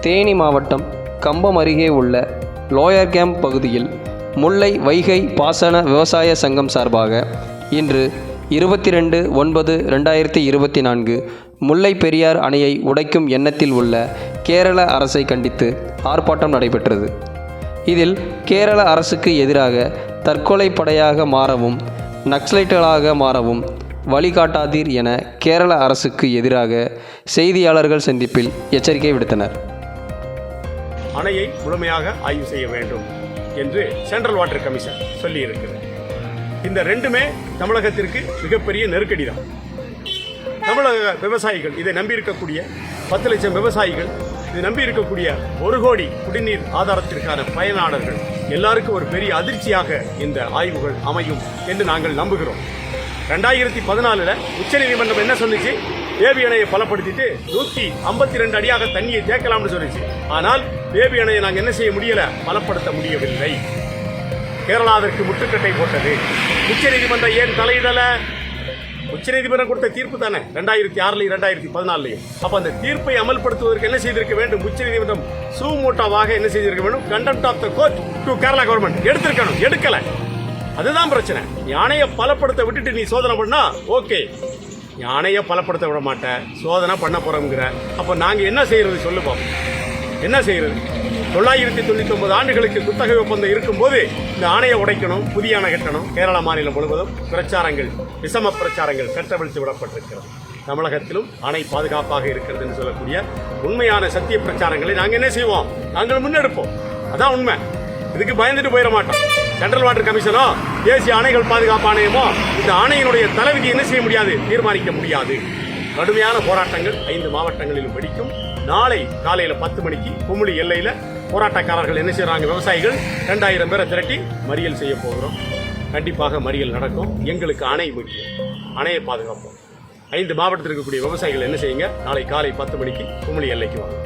தேனி மாவட்டம் கம்பம் அருகே உள்ள லோயர் கேம்ப் பகுதியில் முல்லை வைகை பாசன விவசாய சங்கம் சார்பாக இன்று இருபத்தி ரெண்டு ஒன்பது ரெண்டாயிரத்தி இருபத்தி நான்கு முல்லை பெரியார் அணையை உடைக்கும் எண்ணத்தில் உள்ள கேரள அரசை கண்டித்து ஆர்ப்பாட்டம் நடைபெற்றது. இதில் கேரள அரசுக்கு எதிராக தற்கொலை படையாக மாறவும் நக்சலைட்டுகளாக மாறவும் வழிகாட்டாதீர் என கேரள அரசுக்கு எதிராக செய்தியாளர்கள் சந்திப்பில் எச்சரிக்கை விடுத்தனர். அணையை முழுமையாக ஆய்வு செய்ய வேண்டும் என்று சென்ட்ரல் வாட்டர் கமிஷன் சொல்லியிருக்கிறது. இந்த ரெண்டுமே தமிழகத்திற்கு மிகப்பெரிய நெருக்கடி தான் தமிழக விவசாயிகள் இதை நம்பியிருக்கக்கூடிய பத்து லட்சம் விவசாயிகள் இதை நம்பியிருக்கக்கூடிய ஒரு கோடி குடிநீர் ஆதாரத்திற்கான பயனாளர்கள் எல்லாருக்கும் ஒரு பெரிய அதிர்ச்சியாக இந்த ஆய்வுகள் அமையும் என்று நாங்கள் நம்புகிறோம். ரெண்டாயிரத்தி பதினாலில் உச்சநீதிமன்றம் என்ன சொன்னிச்சு பேபி அணையை பலப்படுத்திட்டு நூத்தி ஐம்பத்தி ரெண்டு அடியாக தண்ணியை தேக்கலாம்னு சொல்லிச்சு. ஆனால் பேபி அணையை நாங்கள் என்ன செய்ய முடியல? பலப்படுத்த முடியவில்லை. கேரளா அதற்கு முட்டுக்கட்டை போட்டது. உச்சநீதிமன்றம் ஏன் தலையிடல? உச்சநீதிமன்றம் கொடுத்த தீர்ப்பு தானே? ரெண்டாயிரத்தி ஆறுலையும் ரெண்டாயிரத்தி பதினாலுலையும். அப்ப அந்த தீர்ப்பை அமல்படுத்துவதற்கு என்ன செய்திருக்க வேண்டும்? உச்சநீதிமன்றம் சூமோட்டாவாக என்ன செய்திருக்க வேண்டும்? Contempt of the court to Kerala government எடுத்திருக்கணும். எடுக்கல. அதுதான் பிரச்சனை. யானையை பலப்படுத்த விட்டுட்டு நீ சோதனை பண்ணா ஓகே யானையை பலப்படுத்த விட மாட்டேன் சோதனை பண்ண போகிறோங்கிற அப்போ நாங்கள் என்ன செய்கிறது சொல்லுவோம் என்ன செய்கிறது தொள்ளாயிரத்தி தொண்ணூற்றி ஒன்பது ஆண்டுகளுக்கு குத்தகை ஒப்பந்தம் இருக்கும்போது இந்த ஆணையை உடைக்கணும் புதிய அணை கட்டணும். கேரள மாநிலம் முழுவதும் பிரச்சாரங்கள் விஷம பிரச்சாரங்கள் கட்டவிழ்த்து விடப்பட்டிருக்கிறது. தமிழகத்திலும் அணை பாதுகாப்பாக இருக்கிறதுன்னு சொல்லக்கூடிய உண்மையான சத்திய பிரச்சாரங்களை நாங்கள் என்ன செய்வோம்? நாங்கள் முன்னெடுப்போம். அதான் உண்மை. இதுக்கு பயந்துட்டு போயிட மாட்டோம். சென்ட்ரல் வாட்டர் கமிஷனோ தேசிய அணைகள் பாதுகாப்பு ஆணையமோ இந்த ஆணையினுடைய தலைவிதி என்ன செய்ய முடியாது? தீர்மானிக்க முடியாது. கடுமையான போராட்டங்கள் ஐந்து மாவட்டங்களிலும் வெடிக்கும். நாளை காலையில பத்து மணிக்கு குமுளி எல்லையில போராட்டக்காரர்கள் என்ன செய்யறாங்க விவசாயிகள் ரெண்டாயிரம் பேரை திரட்டி மறியல் செய்ய போகிறோம். கண்டிப்பாக மறியல் நடக்கும். எங்களுக்கு அணை முக்கியம் அணையை பாதுகாப்போம். ஐந்து மாவட்டத்தில் இருக்கக்கூடிய விவசாயிகள் என்ன செய்யுங்க? நாளை காலை பத்து மணிக்கு குமுளி எல்லைக்கு வாங்க.